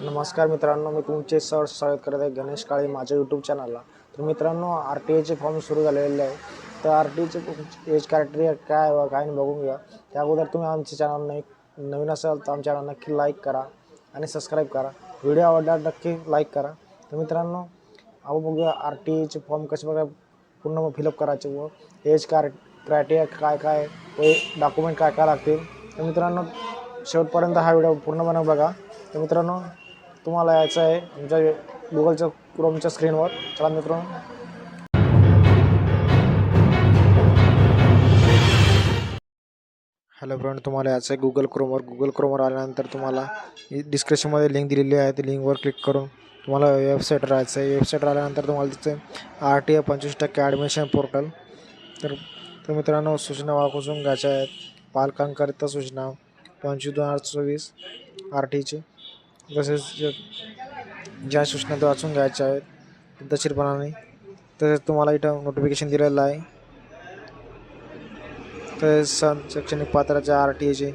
नमस्कार मित्रांनो मी तुमचे सर स्वागत करत आहे गणेश काळे माझ्या यूट्यूब चॅनलला तर मित्रांनो आर टी एचे फॉर्म सुरू झालेले आहे. तर आर टी एचे एज क्रायटेरिया काय व काय नाही बघून घ्या. त्या अगोदर तुम्ही आमच्या चॅनल नाही नवीन असाल तर आमच्या चॅनल नक्की लाईक करा आणि सबस्क्राईब करा. व्हिडिओ आवडला नक्की लाईक करा. तर मित्रांनो आपण बघूया आर टी एचे फॉर्म कसे प्रकारे पूर्ण फिलअप करायचे व एज क्राय क्रायटेरिया काय काय व डॉक्युमेंट काय काय लागतील. तर मित्रांनो शेवटपर्यंत हा व्हिडिओ पूर्णपणे बघा. तर मित्रांनो तुम्हाला यायचं आहे आमच्या गुगलच्या क्रोमच्या स्क्रीनवर चला मित्रांनो. हॅलो फ्रेंड तुम्हाला यायचं आहे गुगल क्रोमवर गुगल क्रोमवर आल्यानंतर तुम्हाला डिस्क्रिप्शनमध्ये लिंक दिलेली आहे. त्या लिंकवर क्लिक करून तुम्हाला वेबसाईट राहायचं आहे. वेबसाईटवर आल्यानंतर तुम्हाला तिथे आर टी ए पंचवीस टक्के ॲडमिशन पोर्टल तर तर मित्रांनो सूचना वाचून घ्यायच्या आहेत. पालकांकरिता सूचना पंचवीस दोन हजार चोवीस आर टीची तसेच ज्या सूचना त्या वाचून घ्यायच्या आहेत पद्धतशीरपणाने तसेच तुम्हाला इथं नोटिफिकेशन दिलेलं आहे. तसेच सण शैक्षणिक पात्राच्या आर टी एचे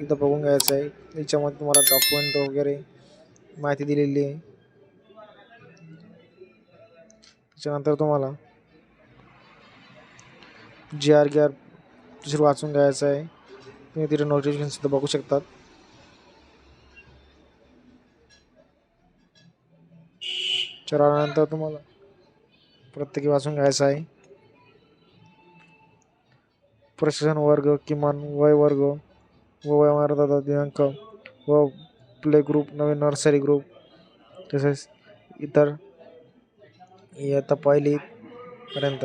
इथं बघून घ्यायचं आहे. याच्यामध्ये तुम्हाला डॉक्युमेंट वगैरे माहिती दिलेली आहे. त्याच्यानंतर तुम्हाला जी आर गी आर दुसरं वाचून घ्यायचं आहे. तुम्ही तिथे नोटिफिकेशनसुद्धा बघू शकतात. चरानंतर तुम्हाला. प्रत्येकी वाचून घ्यायचं आहे. प्रशिक्षण वर्ग किमान वय वर्ग व वयोमर्यादा दिनांक व प्ले ग्रुप नवीन नर्सरी ग्रुप तसेच इतर इयत्ता पहिलीपर्यंत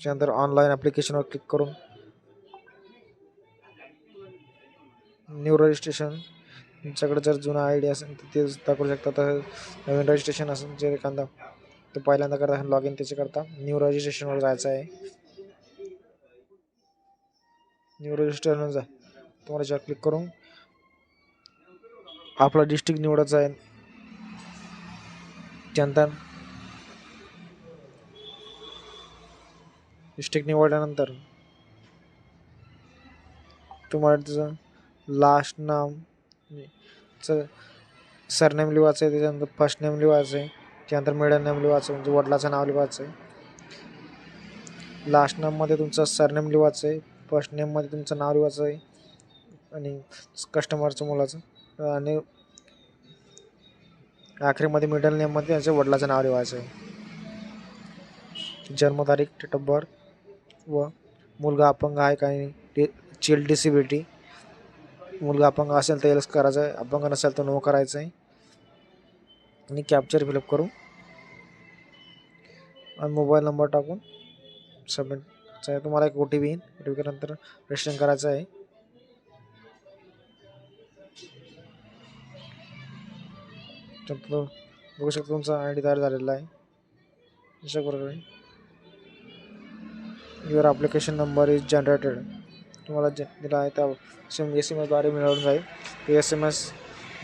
त्यानंतर ऑनलाईन ॲप्लिकेशनवर क्लिक करून न्यू रजिस्ट्रेशन तुमच्याकडे जर जुना आय डी असेल तर ते दाखवू शकता. तर नवीन रजिस्ट्रेशन असेल जर एखादा तर पहिल्यांदा करता लॉग इन त्याच्याकरता न्यू रजिस्ट्रेशनवर जायचं आहे. न्यू रजिस्ट्रेशन जा. तुम्हाला ज्या क्लिक करून आपला डिस्ट्रिक्ट निवडायचा आहे. त्यानंतर डिस्ट्रिक्ट निवडल्यानंतर तुम्हाला त्याचं लास्ट नाम सर सरनेम लिवायचं आहे त्याच्यानंतर फर्स्ट नेम लिवायचं आहे त्यानंतर मिडल नेम लिवायचं म्हणजे वडिलाचं नाव लिवायचं आहे लास्ट नेममध्ये तुमचं सरनेम लिवायचं आहे फर्स्ट नेममध्ये तुमचं नाव लिवायचं आहे आणि कस्टमरचं मुलाचं आणि आखरीमध्ये मिडल नेममध्ये त्यांच्या वडिलाचं नाव लिवायचं आहे जन्मतारीख डेट ऑफ बर्थ व मुलगा अपंग आहे काही डि चिल्ड डिसिबिलिटी मुलगा अपंग असेल तर येस करायचं आहे अपंग नसेल तर नो करायचं आहे आणि कॅप्चर फिलअप करू. आणि मोबाईल नंबर टाकून सबमिट आहे तुम्हाला एक ओ टी पी येईल. ओ टी नंतर रजिस्ट्रेशन करायचं आहे. बघू शकता तुमचा आय डी तयार झालेला आहे. अशा प्रकारे. Your application number is generated तुम्हाला जे दिला आहे त्या सेम एस एम एसद्वारे मिळवून जाईल. एस एम एस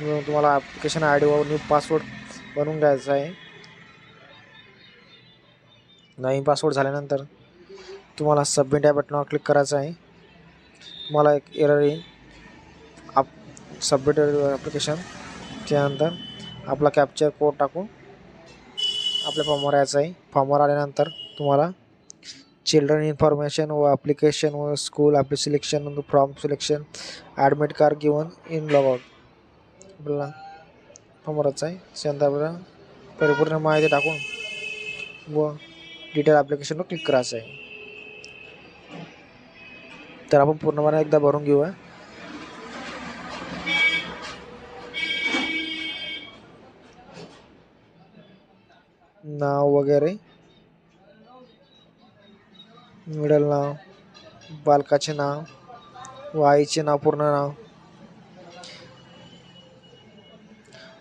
मिळून तुम्हाला ॲप्लिकेशन आय डीवर न्यू पासवर्ड बनवून घ्यायचा आहे. नवीन पासवर्ड झाल्यानंतर तुम्हाला सबमिट या बटनावर क्लिक करायचं आहे. तुम्हाला एक एरर येईल. आप सबमिट ॲप्लिकेशन त्यानंतर आपला कॅप्चर कोड टाकून आपल्या फॉर्मवर यायचं आहे. फॉर्मवर आल्यानंतर तुम्हाला चिल्ड्रन इन्फॉर्मेशन व ॲप्लिकेशन व school apply selection form selection admit card given in logout आपल्याला फॉर्मवरच आहे. त्यानंतर आपल्याला परिपूर्ण माहिती टाकून व डिटेल ॲप्लिकेशनवर क्लिक करायचं आहे. तर आपण पूर्णपणे एकदा भरून घेऊया नाव वगैरे. मिडल नाव बालकाचे नाव व आईचे नाव पूर्ण नाव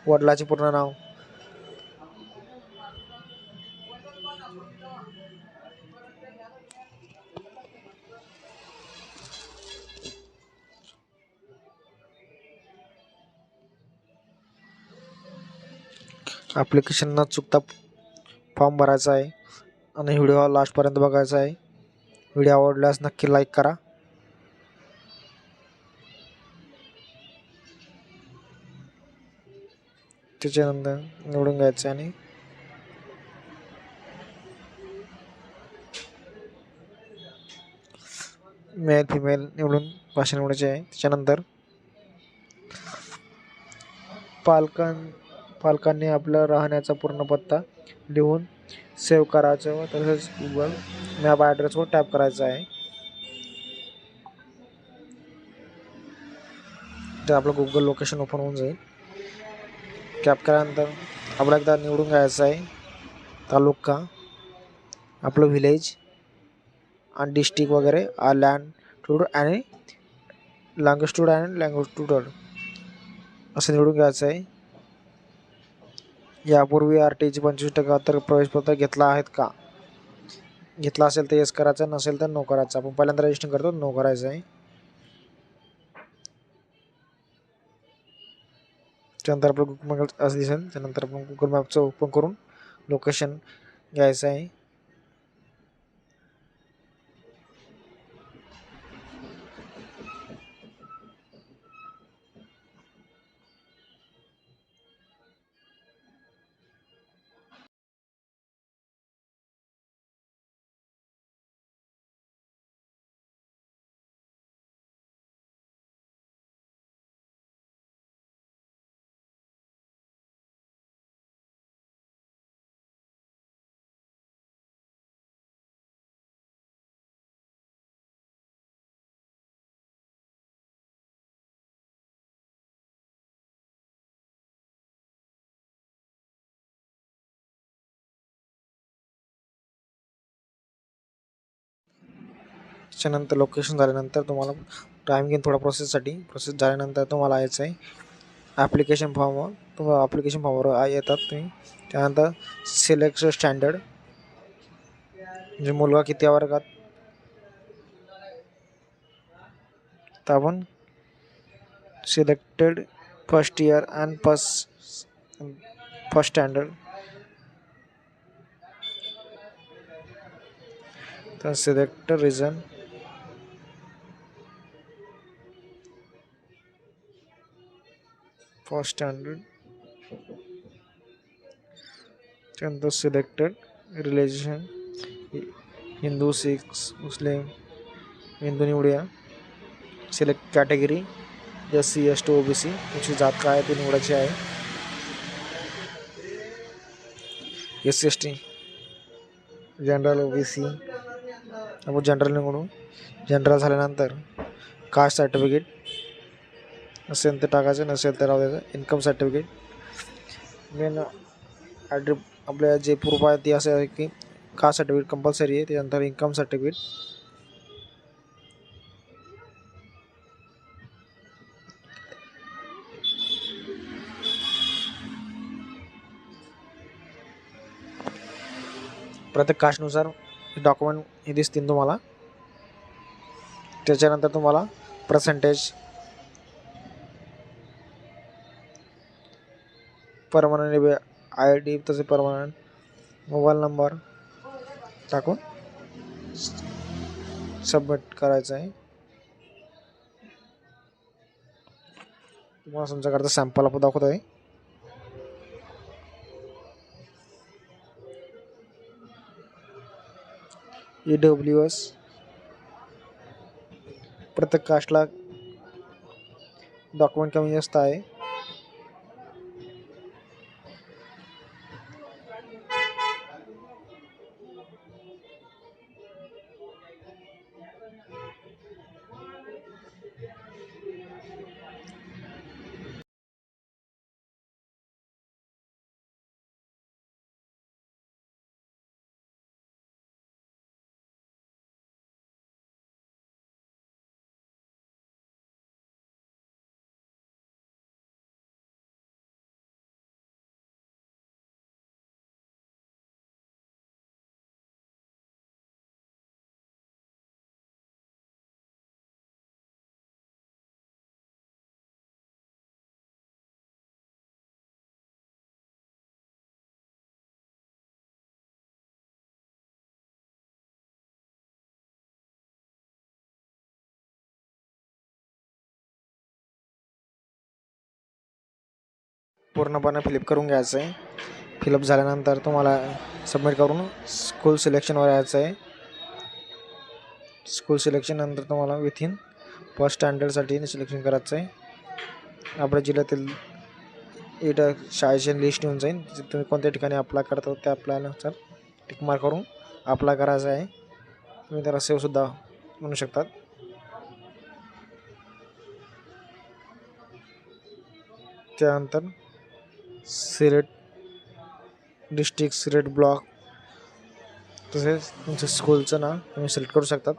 वडिलाचे पूर्ण नाव. ॲप्लिकेशन न चुकता फॉर्म भरायचा आहे आणि व्हिडिओ लास्टपर्यंत बघायचा आहे. व्हिडिओ आवडल्यास नक्की लाईक करा. त्याच्यानंतर निवडून घ्यायचं आणि मेल फिमेल निवडून भाषण निवडायचे आहे. त्याच्यानंतर पालकां पालकांनी आपला राहण्याचा पूर्ण पत्ता लिहून सेव्ह करायचं व तसंच गुगल मॅप ॲड्रेसवर टॅप करायचं आहे. ते आपलं गुगल लोकेशन ओपन होऊन जाईल. टॅप केल्यानंतर आपल्याला एकदा निवडून घ्यायचं आहे. तालुका आपलं व्हिलेज आणि डिस्ट्रिक्ट वगैरे लँड आणि लँग्वेज अँड लँग्वेज असं निवडून घ्यायचं आहे. यापूर्वी आर टीची पंचवीस टक्का तर प्रवेशपत्र घेतला आहेत का? घेतला असेल तर येस करायचं नसेल तर नो करायचं. आपण पहिल्यांदा रजिस्टर करतो नो करायचं आहे. त्यानंतर आपलं गुगल मॅप असं दिसेल. त्यानंतर आपण गुगल मॅपचं ओपन करून लोकेशन घ्यायचं आहे. त्याच्यानंतर लोकेशन झाल्यानंतर तुम्हाला टाईम घेईन थोडा प्रोसेससाठी प्रोसेस झाल्यानंतर तुम्हाला यायचं आहे. ॲप्लिकेशन फॉर्मवर तुम्हाला ॲप्लिकेशन फॉर्मवर येतात तुम्ही. त्यानंतर सिलेक्ट स्टँडर्ड म्हणजे मुलगा किती वर्गात? तर आपण selected first year and first first standard तर सिलेक्ट रिझन फर्स्ट स्टँडर्ड त्यानंतर selected relation Hindu Sikhs Muslim Hindu निवडूया select category S C S T O B C तुमची जात काय आहे ती निवडायची आहे S C S T general O B C आपण जनरल निवडू जनरल झाल्यानंतर कास्ट सर्टिफिकेट नसेल तर टाकायचं नसेल तर राहू द्यायचं. इन्कम सर्टिफिकेट मेन ॲड्रे आपल्या जे प्रूफ आहे ते असं आहे की का सर्टिफिकेट कंपल्सरी आहे. त्यानंतर इन्कम सर्टिफिकेट प्रत्येक कास्टनुसार डॉक्युमेंट हे दिसतील तुम्हाला. त्याच्यानंतर तुम्हाला पर्सेंटेज परमनंट आय डी तसे परमनंट. मोबाईल नंबर टाकून सबमिट करायचं आहे. तुम्हाला तुमच्याकडचं सॅम्पल आपण दाखवत आहे ई डब्ल्यू एस प्रत्येक कास्टला डॉक्युमेंट कमी जास्त आहे. पूर्णपणे फिलिप करून घ्यायचं आहे फिलअप झाल्यानंतर तुम्हाला सबमिट करून स्कूल सिलेक्शनवर यायचं आहे स्कूल सिलेक्शन नंतर तुम्हाला विथिन फर्स्ट स्टँडर्डसाठी सिलेक्शन करायचं आहे आपल्या जिल्ह्यातील इथं शाळेची लिस्ट येऊन जाईल. तुम्ही कोणत्या ठिकाणी अप्लाय करता त्या अप्लायनुसार टिकमार करून अप्लाय करायचं आहे. तुम्ही त्याला सेवसुद्धा म्हणू शकतात. त्यानंतर सिरेट डिस्ट्रिक्ट सिरेट ब्लॉक. तसेच तुमच्या स्कूलचं नाव तुम्ही सिलेक्ट करू शकतात.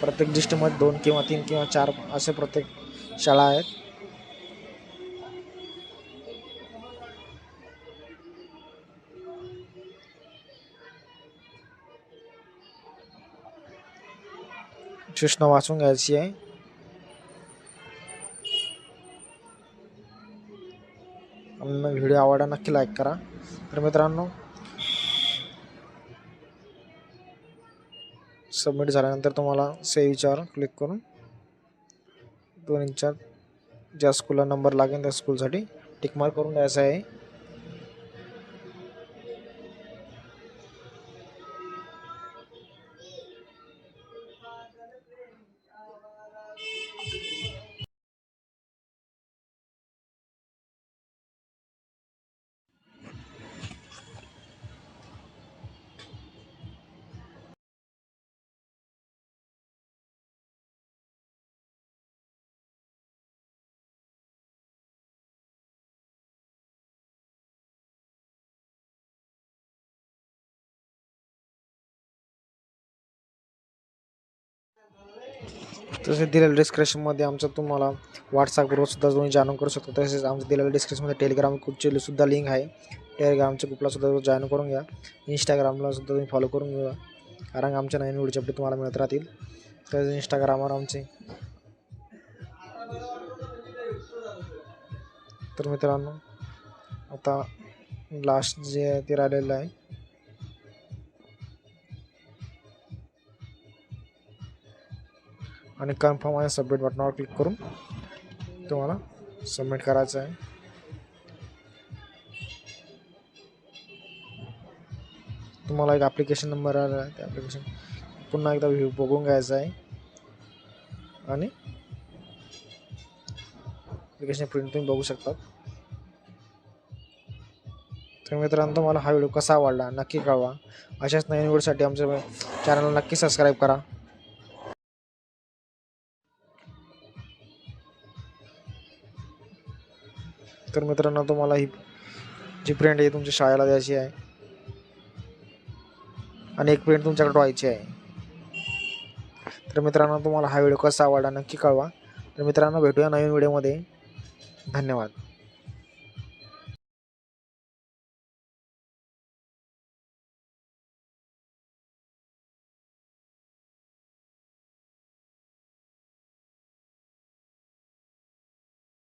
प्रत्येक डिस्ट्रिक्टमध्ये दोन किंवा तीन किंवा चार असे प्रत्येक शाळा आहेत. सूचना वाचून घ्यायची आहे. आणि व्हिडिओ आवडला नक्की लाईक करा. तर मित्रांनो सबमिट झाल्यानंतर तुम्हाला सेव्हच्यावर क्लिक करून दोन इंचात ज्या स्कूलला नंबर लागेल त्या स्कूलसाठी टिकमार्क करून द्यायचा आहे. तसेच दिलेल्या डिस्क्रिप्शनमध्ये आमचं तुम्हाला व्हॉट्सअपवर सुद्धा तुम्ही जॉईन करू शकता. तसेच आमचं दिलेल्या डिस्क्रिप्शनमध्ये टेलिग्राम ग्रुपची सुद्धा लिंक आहे. टेलिग्रामच्या ग्रुपला सुद्धा जॉईन करून घ्या. इंस्टाग्रामला सुद्धा तुम्ही फॉलो करून घ्या. कारण आमच्या नवीन व्हिडिओचे अपडेट तुम्हाला मिळत राहतील. तसेच इंस्टाग्रामवर आमचे तर मित्रांनो आता लास्ट जे ते राहिलेलं आहे. आणि कन्फर्म आणि सबमिट बटनावर क्लिक करून तुम्हाला सबमिट करायचं आहे. तुम्हाला एक ॲप्लिकेशन नंबर आला आहे त्या ॲप्लिकेशन पुन्हा एकदा व्ह्यू बघून घ्यायचा आहे. आणि ॲप्लिकेशन प्रिंट तुम्ही बघू शकतात. तर मित्रांनो तुम्हाला हा व्हिडिओ कसा आवडला नक्की कळवा. अशाच नवीन व्हिडिओसाठी आमच्या चॅनलला नक्की सबस्क्राईब करा. तर मित्रांनो तुम्हाला ही जी प्रिंट आहे तुमच्या शाळेला द्यायची आहे. आणि एक प्रिंट तुमच्याकडे व्हायची आहे. तर मित्रांनो तुम्हाला हा व्हिडिओ कसा आवडला नक्की कळवा. तर मित्रांनो भेटूया नवीन व्हिडिओमध्ये. धन्यवाद.